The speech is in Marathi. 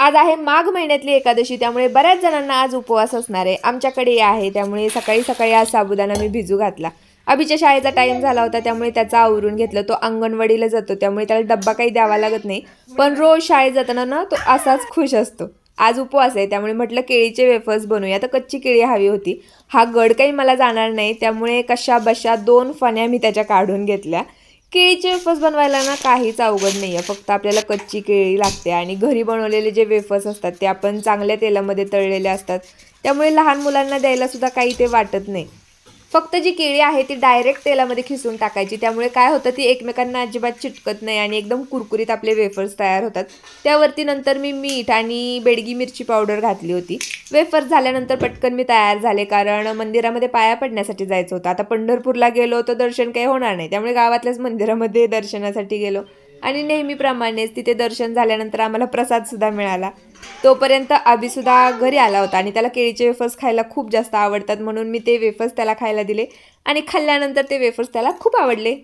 आज आहे माघ महिन्यातली एकादशी त्यामुळे बऱ्याच जणांना आज उपवास असणार आहे. आमच्याकडे आहे त्यामुळे सकाळी सकाळी आज साबुदाणा मी भिजू घातला. अभिच्या शाळेचा टाइम झाला होता त्यामुळे त्याचा आवरून घेतलं. तो अंगणवाडीला जातो त्यामुळे त्याला डब्बा काही द्यावा लागत नाही. पण रोज शाळेत जाताना ना तो असाच खुश असतो. आज उपवास आहे त्यामुळे म्हटलं केळीचे वेफर्स बनवूया. तर कच्ची केळी हवी होती. हा गड काही मला जाणार नाही त्यामुळे कशा बशा दोन फण्या मी त्याच्या काढून घेतल्या. केळीचे वेफर्स बनवायला ना काहीच अवघड नाही आहे फक्त आपल्याला कच्ची केळी लागते आणि घरी बनवलेले जे वेफर्स असतात ते आपण चांगल्या तेलामध्ये तळलेले असतात. त्यामुळे लहान मुलांना द्यायला सुद्धा काही ते वाटत नाही. फक्त जी केळी आहे ती डायरेक्ट तेलामध्ये खिसून टाकायची. त्यामुळे काय होतं ती एकमेकांना अजिबात चिटकत नाही आणि एकदम कुरकुरीत आपले वेफर्स तयार होतात. त्यावरती नंतर मी मीठ आणि बेडगी मिरची पावडर घातली होती. वेफर्स झाल्यानंतर पटकन मी तयार झाले कारण मंदिरामध्ये पाया पडण्यासाठी जायचं होतं. आता पंढरपूरला गेलो तर दर्शन काही होणार नाही. त्यामुळे गावातल्याच मंदिरामध्ये दर्शनासाठी गेलो. आणि नेहमीप्रमाणेच तिथे दर्शन झाल्यानंतर आम्हाला प्रसादसुद्धा मिळाला. तोपर्यंत आबीसुद्धा घरी आला होता आणि त्याला केळीचे वेफर्स खायला खूप जास्त आवडतात म्हणून मी ते वेफर्स त्याला खायला दिले आणि खाल्ल्यानंतर ते वेफर्स त्याला खूप आवडले.